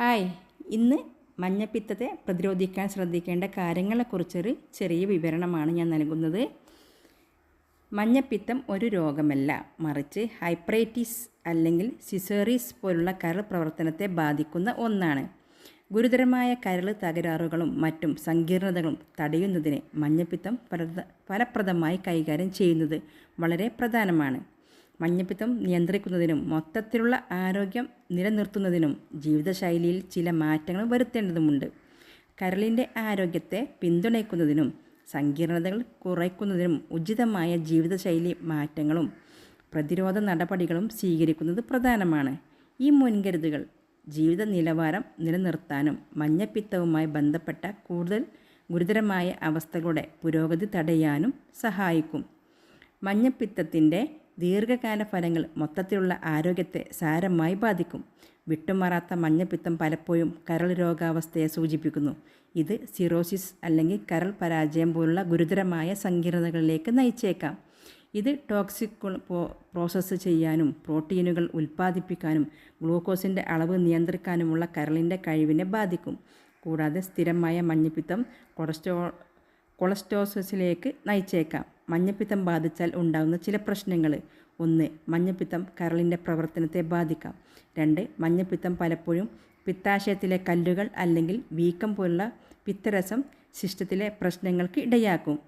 Hi. ഇന്ന് മഞ്ഞപ്പിത്തത്തെ പ്രതിരോധിക്കാൻ ശ്രദ്ധിക്കേണ്ട കാര്യങ്ങളെക്കുറിച്ചൊരു ചെറിയ വിവരണമാണ് ഞാൻ നൽകുന്നത്. മഞ്ഞപ്പിത്തം ഒരു രോഗമല്ല. മറിച്ച് ഹൈപ്രൈറ്റിസ് അല്ലെങ്കിൽ സിസേറീസ് പോലുള്ള കരൾ പ്രവർത്തനത്തെ ബാധിക്കുന്ന ഒന്നാണ്. ഗുരുതരമായ കരൾ തകരാറുകളും മറ്റും സങ്കീർണതകളും തടയുന്നതിന് മഞ്ഞപ്പിത്തം ഫലപ്രദമായി കൈകാര്യം ചെയ്യുന്നത് വളരെ പ്രധാനമാണ്. മഞ്ഞപ്പിത്തം നിയന്ത്രിക്കുന്നതിനും മൊത്തത്തിലുള്ള ആരോഗ്യം നിലനിർത്തുന്നതിനും ജീവിതശൈലിയിൽ ചില മാറ്റങ്ങൾ വരുത്തേണ്ടതുമുണ്ട്. കരളിന്റെ ആരോഗ്യത്തെ പിന്തുണയ്ക്കുന്നതിനും സങ്കീർണതകൾ കുറയ്ക്കുന്നതിനും ഉചിതമായ ജീവിതശൈലി മാറ്റങ്ങളും പ്രതിരോധ നടപടികളും സ്വീകരിക്കുന്നത് പ്രധാനമാണ്. ഈ മുൻകരുതുകൾ ജീവിത നിലവാരം നിലനിർത്താനും മഞ്ഞപ്പിത്തവുമായി ബന്ധപ്പെട്ട കൂടുതൽ ഗുരുതരമായ അവസ്ഥകളുടെ പുരോഗതി തടയാനും സഹായിക്കും. മഞ്ഞപ്പിത്തത്തിന്റെ ദീർഘകാല ഫലങ്ങൾ മൊത്തത്തിലുള്ള ആരോഗ്യത്തെ സാരമായി ബാധിക്കും. വിട്ടുമാറാത്ത മഞ്ഞപ്പിത്തം പലപ്പോഴും കരൾ രോഗാവസ്ഥയെ സൂചിപ്പിക്കുന്നു. ഇത് സിറോസിസ് അല്ലെങ്കിൽ കരൾ പരാജയം പോലുള്ള ഗുരുതരമായ സങ്കീർണതകളിലേക്ക് നയിച്ചേക്കാം. ഇത് ടോക്സിക് പ്രോസസ്സ് ചെയ്യാനും പ്രോട്ടീനുകൾ ഉൽപ്പാദിപ്പിക്കാനും ഗ്ലൂക്കോസിന്റെ അളവ് നിയന്ത്രിക്കാനുമുള്ള കരളിന്റെ കഴിവിനെ ബാധിക്കും. കൂടാതെ സ്ഥിരമായ മഞ്ഞപ്പിത്തം കൊളസ്ട്രോ കൊളസ്ട്രോസിലേക്ക് നയിച്ചേക്കാം. മഞ്ഞപ്പിത്തം ബാധിച്ചാൽ ഉണ്ടാകുന്ന ചില പ്രശ്നങ്ങൾ. ഒന്ന് മഞ്ഞപ്പിത്തം കരളിന്റെ പ്രവർത്തനത്തെ ബാധിക്കാം. രണ്ട് മഞ്ഞപ്പിത്തം പലപ്പോഴും പിത്താശയത്തിലെ കല്ലുകൾ അല്ലെങ്കിൽ വീക്കം പോലുള്ള പിത്തരസം ശിഷ്ടത്തിലെ പ്രശ്നങ്ങൾക്ക് ഇടയാക്കും.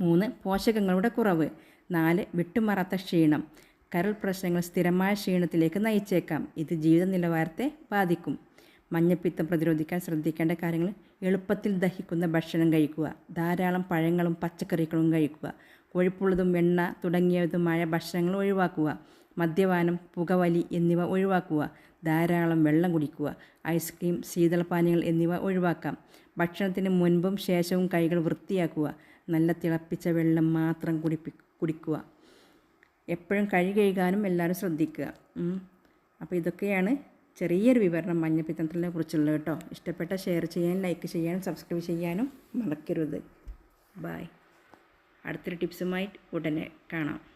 മൂന്ന് പോഷകങ്ങളുടെ കുറവ്. നാല് വിട്ടുമാറാത്ത ക്ഷീണം. കരൾ പ്രശ്നങ്ങൾ സ്ഥിരമായ ക്ഷീണത്തിലേക്ക് നയിച്ചേക്കാം. ഇത് ജീവിത നിലവാരത്തെ ബാധിക്കും. മഞ്ഞപ്പിത്തം പ്രതിരോധിക്കാൻ ശ്രദ്ധിക്കേണ്ട കാര്യങ്ങൾ. എളുപ്പത്തിൽ ദഹിക്കുന്ന ഭക്ഷണം കഴിക്കുക. ധാരാളം പഴങ്ങളും പച്ചക്കറികളും കഴിക്കുക. കൊഴുപ്പുള്ളതും എണ്ണ തുടങ്ങിയതുമായ ഭക്ഷണങ്ങൾ ഒഴിവാക്കുക. മദ്യപാനം പുകവലി എന്നിവ ഒഴിവാക്കുക. ധാരാളം വെള്ളം കുടിക്കുക. ഐസ്ക്രീം ശീതളപാനീയങ്ങൾ എന്നിവ ഒഴിവാക്കാം. ഭക്ഷണത്തിന് മുൻപും ശേഷവും കൈകൾ വൃത്തിയാക്കുക. നല്ല തിളപ്പിച്ച വെള്ളം മാത്രം കുടിപ്പി കുടിക്കുക. എപ്പോഴും കഴി കഴുകാനും എല്ലാവരും ശ്രദ്ധിക്കുക. അപ്പോൾ ഇതൊക്കെയാണ് ചെറിയൊരു വിവരണം മഞ്ഞപ്പിത്തത്തിനെ കുറിച്ചുള്ളത് കേട്ടോ. ഇഷ്ടപ്പെട്ട ഷെയർ ചെയ്യാൻ ലൈക്ക് ചെയ്യാനും സബ്സ്ക്രൈബ് ചെയ്യാനും മറക്കരുത്. ബായ് അടുത്തൊരു ടിപ്സുമായി ഉടനെ കാണാം.